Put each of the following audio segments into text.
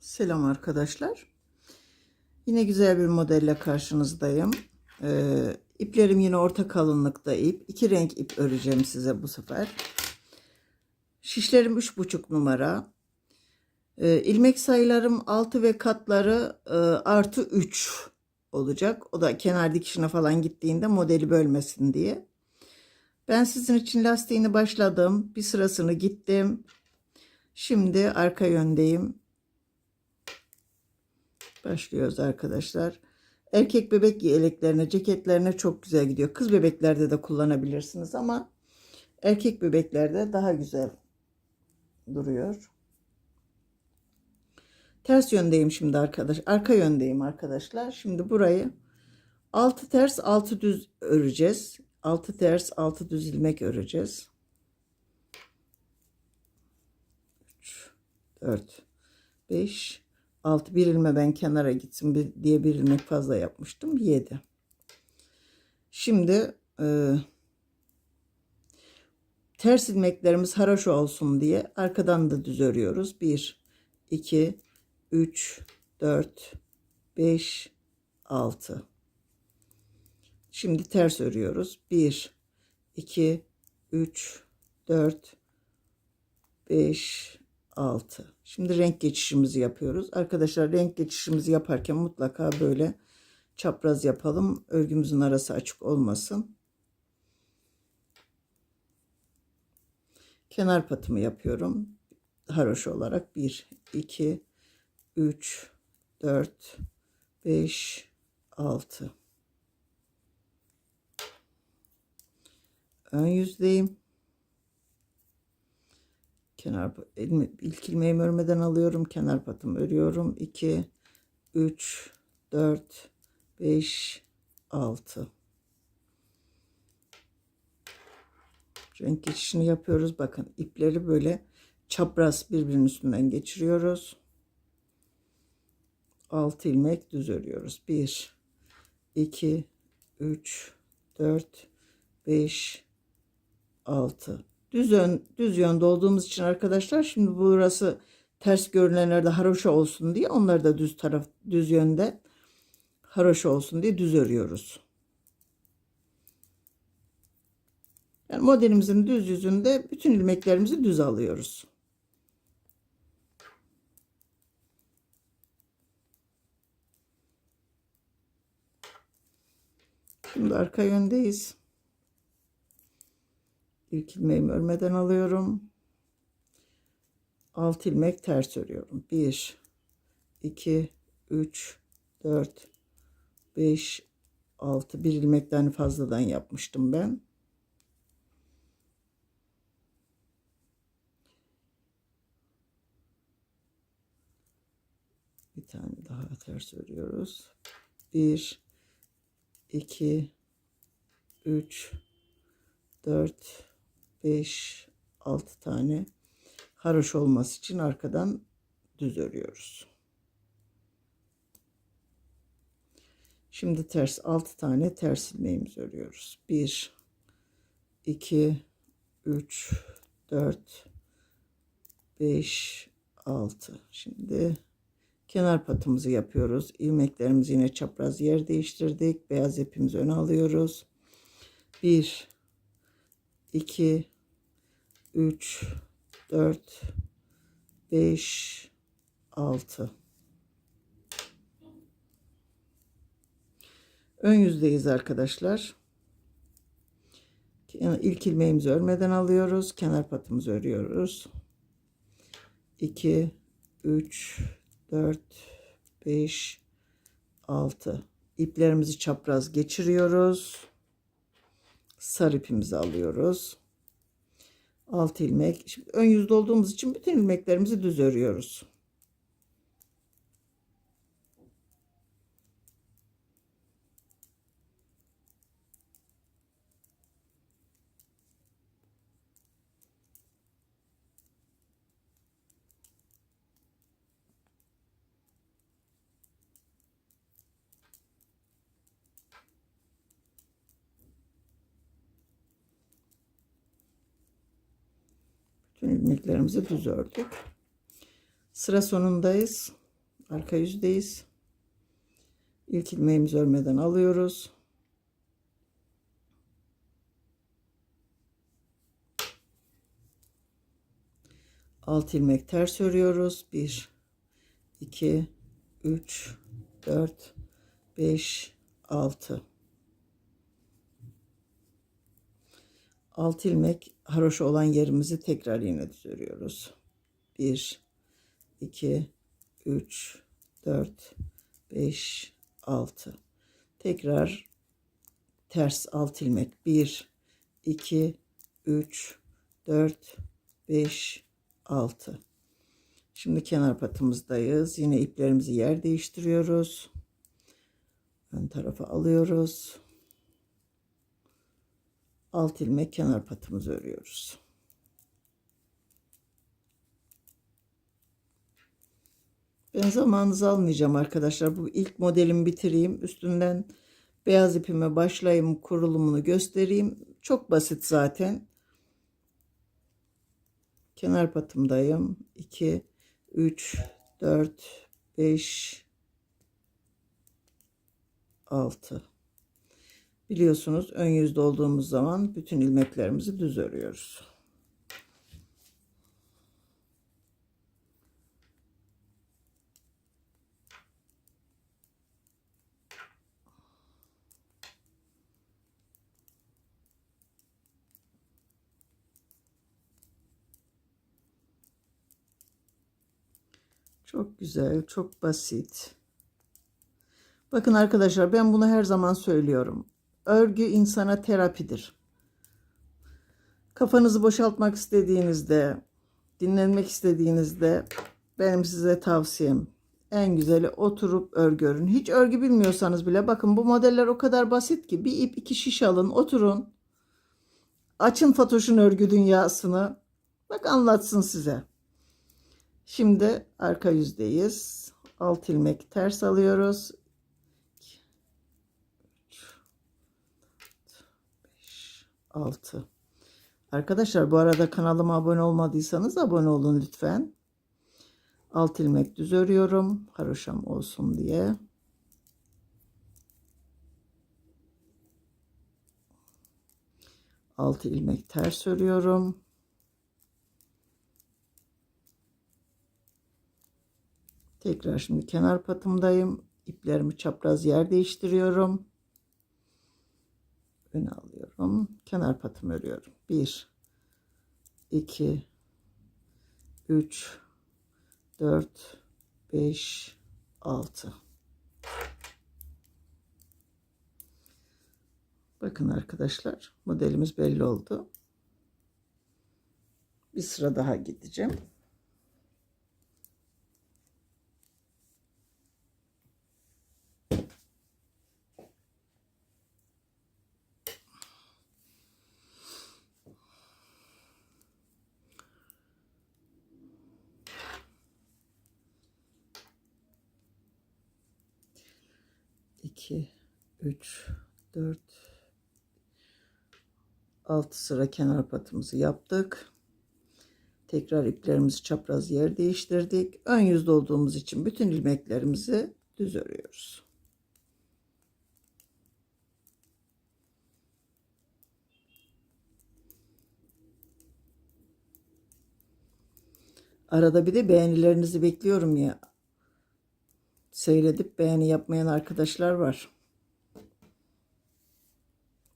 Selam arkadaşlar. Yine güzel bir modelle karşınızdayım. Ee, iplerim yine orta kalınlıkta ip. İki renk ip öreceğim size bu sefer. Şişlerim 3,5 numara. Ee, ilmek sayılarım 6 ve katları e, artı 3 olacak. O da kenar dikişine falan gittiğinde modeli bölmesin diye. Ben sizin için lastiğini başladım. Bir sırasını gittim. Şimdi arka yöndeyim. Başlıyoruz arkadaşlar. Erkek bebek yeleklerine, ceketlerine çok güzel gidiyor. Kız bebeklerde de kullanabilirsiniz ama erkek bebeklerde daha güzel duruyor. Ters yöndeyim şimdi arkadaş. Arka yöndeyim arkadaşlar. Şimdi burayı 6 ters 6 düz öreceğiz. 6 ters 6 düz ilmek öreceğiz. 3 4 5 6 bir ilme ben kenara gitsin diye bir ilmek fazla yapmıştım. 7. Şimdi e, ters ilmeklerimiz haraşo olsun diye arkadan da düz örüyoruz. 1 2 3 4 5 6 Şimdi ters örüyoruz. 1 2 3 4 5 6 Şimdi renk geçişimizi yapıyoruz. Arkadaşlar renk geçişimizi yaparken mutlaka böyle çapraz yapalım. Örgümüzün arası açık olmasın. Kenar patımı yapıyorum. Haroşa olarak 1 2 3 4 5 6 ön yüzdeyim. Kenar ilk ilmeğimi örmeden alıyorum. Kenar patımı örüyorum. 2 3 4 5 6 Renk geçişini yapıyoruz. Bakın ipleri böyle çapraz birbirinin üstünden geçiriyoruz. 6 ilmek düz örüyoruz. 1 2 3 4 5 6 düz ön, düz yönde olduğumuz için arkadaşlar şimdi burası ters görünenlerde haroşa olsun diye onları da düz taraf düz yönde haroşa olsun diye düz örüyoruz. Yani modelimizin düz yüzünde bütün ilmeklerimizi düz alıyoruz. Şimdi arka yöndeyiz. İlk ilmeğimi örmeden alıyorum. 6 ilmek ters örüyorum. 1 2 3 4 5 6 bir ilmekten fazladan yapmıştım ben. Bir tane daha ters örüyoruz. 1 2 3 4 5 6 tane haroş olması için arkadan düz örüyoruz. Şimdi ters 6 tane ters ilmeğimizi örüyoruz. 1 2 3 4 5 6 Şimdi kenar patımızı yapıyoruz. İlmeklerimizi yine çapraz yer değiştirdik. Beyaz ipimizi öne alıyoruz. 1 2 3 4 5 6 Ön yüzdeyiz arkadaşlar. İlk ilmeğimizi örmeden alıyoruz. Kenar patımızı örüyoruz. 2 3 4 5 6 iplerimizi çapraz geçiriyoruz sarı ipimizi alıyoruz. 6 ilmek. Şimdi ön yüzde olduğumuz için bütün ilmeklerimizi düz örüyoruz. İlmeklerimizi düz ördük. Sıra sonundayız. Arka yüzdeyiz. İlk ilmeğimizi örmeden alıyoruz. Alt ilmek ters örüyoruz. 1 2 3 4 5 6 Alt ilmek haroşa olan yerimizi tekrar yine düz örüyoruz. 1 2 3 4 5 6 tekrar ters alt ilmek. 1 2 3 4 5 6 şimdi kenar patımızdayız. Yine iplerimizi yer değiştiriyoruz. Ön tarafa alıyoruz alt ilmek kenar patımızı örüyoruz Ben zamanınızı almayacağım arkadaşlar. Bu ilk modelimi bitireyim. Üstünden beyaz ipime başlayayım. Kurulumunu göstereyim. Çok basit zaten. Kenar patımdayım. 2, 3, 4, 5, 6. Biliyorsunuz ön yüzde olduğumuz zaman bütün ilmeklerimizi düz örüyoruz. Çok güzel, çok basit. Bakın arkadaşlar ben bunu her zaman söylüyorum. Örgü insana terapidir. Kafanızı boşaltmak istediğinizde, dinlenmek istediğinizde benim size tavsiyem en güzeli oturup örgü örün. Hiç örgü bilmiyorsanız bile bakın bu modeller o kadar basit ki bir ip iki şiş alın oturun. Açın Fatoş'un örgü dünyasını. Bak anlatsın size. Şimdi arka yüzdeyiz. Alt ilmek ters alıyoruz. 6 Arkadaşlar bu arada kanalıma abone olmadıysanız abone olun lütfen. Alt ilmek düz örüyorum. Haroşam olsun diye. Altı ilmek ters örüyorum. Tekrar şimdi kenar patımdayım. İplerimi çapraz yer değiştiriyorum. Öne alıyorum. Kenar patımı örüyorum. 1 2 3 4 5 6 Bakın arkadaşlar modelimiz belli oldu. Bir sıra daha gideceğim. 2 3 4 6 sıra kenar patımızı yaptık. Tekrar iplerimizi çapraz yer değiştirdik. Ön yüzde olduğumuz için bütün ilmeklerimizi düz örüyoruz. Arada bir de beğenilerinizi bekliyorum ya seyredip beğeni yapmayan arkadaşlar var.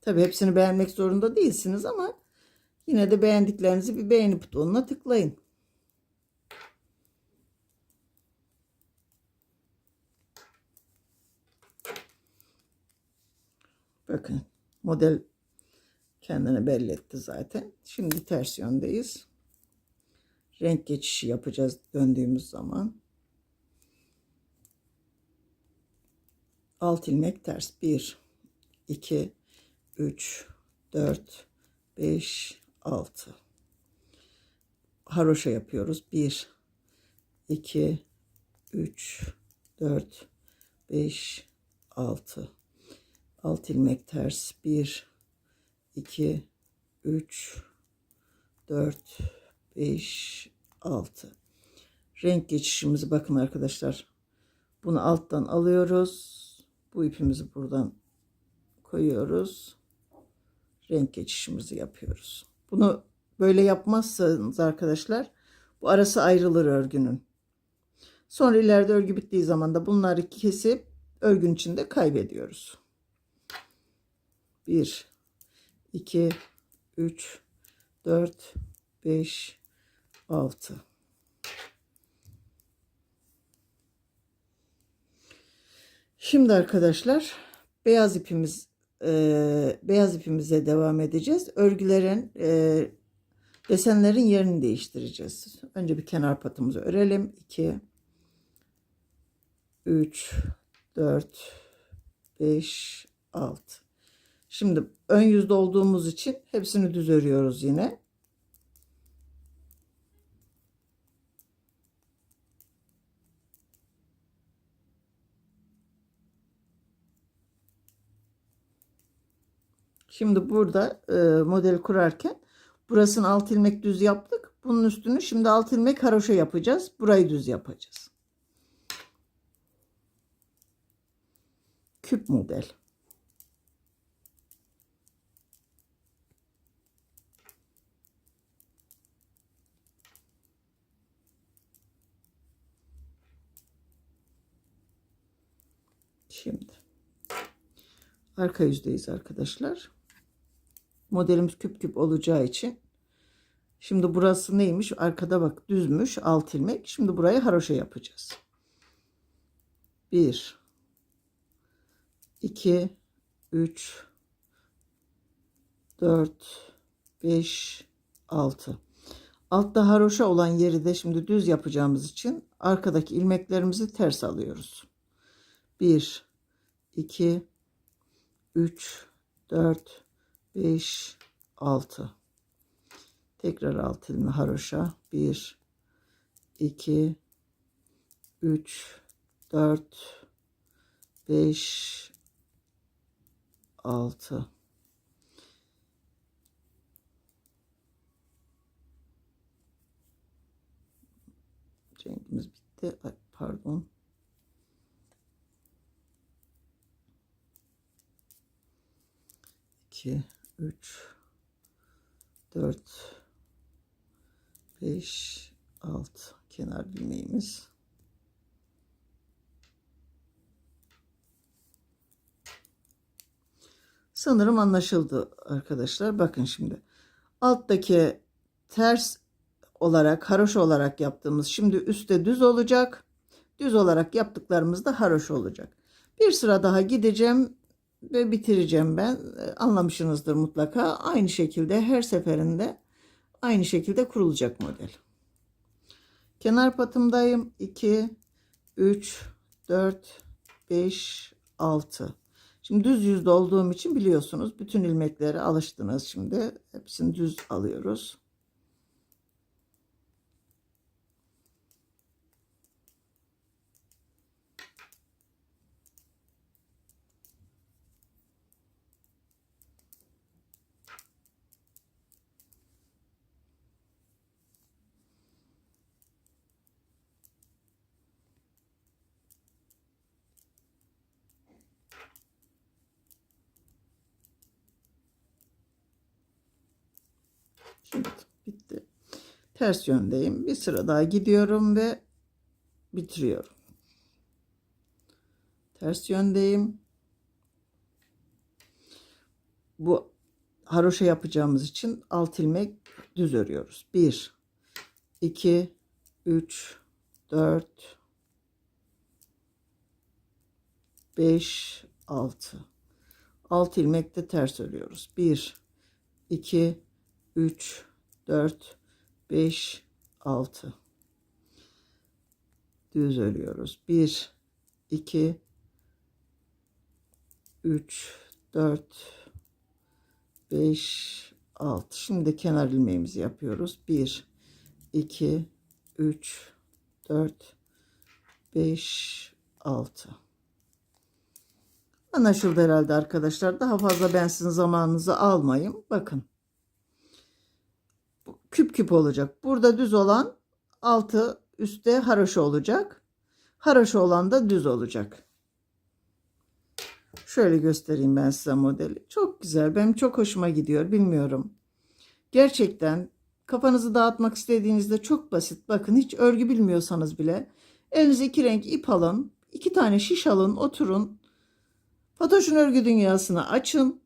Tabi hepsini beğenmek zorunda değilsiniz ama yine de beğendiklerinizi bir beğeni butonuna tıklayın. Bakın model kendini belli etti zaten. Şimdi ters yöndeyiz. Renk geçişi yapacağız döndüğümüz zaman. Alt ilmek ters. 1 2 3 4 5 6 haroşa yapıyoruz. 1 2 3 4 5 6 alt ilmek ters. 1 2 3 4 5 6 renk geçişimizi bakın arkadaşlar. Bunu alttan alıyoruz. Bu ipimizi buradan koyuyoruz. Renk geçişimizi yapıyoruz. Bunu böyle yapmazsanız arkadaşlar bu arası ayrılır örgünün. Sonra ileride örgü bittiği zaman da bunları kesip örgün içinde kaybediyoruz. 1 2 3 4 5 6 Şimdi arkadaşlar beyaz ipimiz e, beyaz ipimize devam edeceğiz. Örgülerin e, desenlerin yerini değiştireceğiz. Önce bir kenar patımızı örelim. 2 3 4 5 6 Şimdi ön yüzde olduğumuz için hepsini düz örüyoruz yine. Şimdi burada e, model kurarken burasını alt ilmek düz yaptık. Bunun üstünü şimdi alt ilmek haroşa yapacağız. Burayı düz yapacağız. Küp model. Şimdi arka yüzdeyiz arkadaşlar. Modelimiz küp küp olacağı için şimdi burası neymiş? Arkada bak düzmüş alt ilmek. Şimdi burayı haroşa yapacağız. 1 2 3 4 5 6 Altta haroşa olan yeri de şimdi düz yapacağımız için arkadaki ilmeklerimizi ters alıyoruz. 1 2 3 4 5 6 tekrar alt ilmi haroşa 1 2 3 4 5 6 Rengimiz bitti. Ay, pardon. İki, üç, dört, beş, altı kenar ilmeğimiz. Sanırım anlaşıldı arkadaşlar. Bakın şimdi. Alttaki ters olarak, haroşa olarak yaptığımız şimdi üstte düz olacak. Düz olarak yaptıklarımız da haroşa olacak. Bir sıra daha gideceğim ve bitireceğim ben. E, Anlamışsınızdır mutlaka. Aynı şekilde her seferinde aynı şekilde kurulacak model. Kenar patımdayım. 2, 3, 4, 5, 6. Şimdi düz yüzde olduğum için biliyorsunuz bütün ilmekleri alıştınız şimdi. Hepsini düz alıyoruz. Şimdi bitti. Ters yöndeyim. Bir sıra daha gidiyorum ve bitiriyorum. Ters yöndeyim. Bu haroşa yapacağımız için alt ilmek düz örüyoruz. 1 2 3 4 5 6 6 ilmek de ters örüyoruz. 1 2 3 4 5 6 düz örüyoruz. 1 2 3 4 5 6 şimdi kenar ilmeğimizi yapıyoruz. 1 2 3 4 5 6 Anlaşıldı herhalde arkadaşlar. Daha fazla ben sizin zamanınızı almayayım. Bakın küp küp olacak. Burada düz olan altı üstte haroşa olacak. Haroşa olan da düz olacak. Şöyle göstereyim ben size modeli. Çok güzel. Benim çok hoşuma gidiyor. Bilmiyorum. Gerçekten kafanızı dağıtmak istediğinizde çok basit. Bakın hiç örgü bilmiyorsanız bile elinize iki renk ip alın. iki tane şiş alın. Oturun. Fatoş'un örgü dünyasını açın.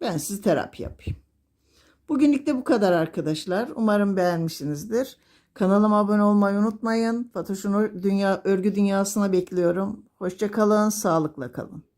Ben sizi terapi yapayım. Bugünlük de bu kadar arkadaşlar. Umarım beğenmişsinizdir. Kanalıma abone olmayı unutmayın. Fatoş'un dünya, örgü dünyasına bekliyorum. Hoşça kalın, sağlıkla kalın.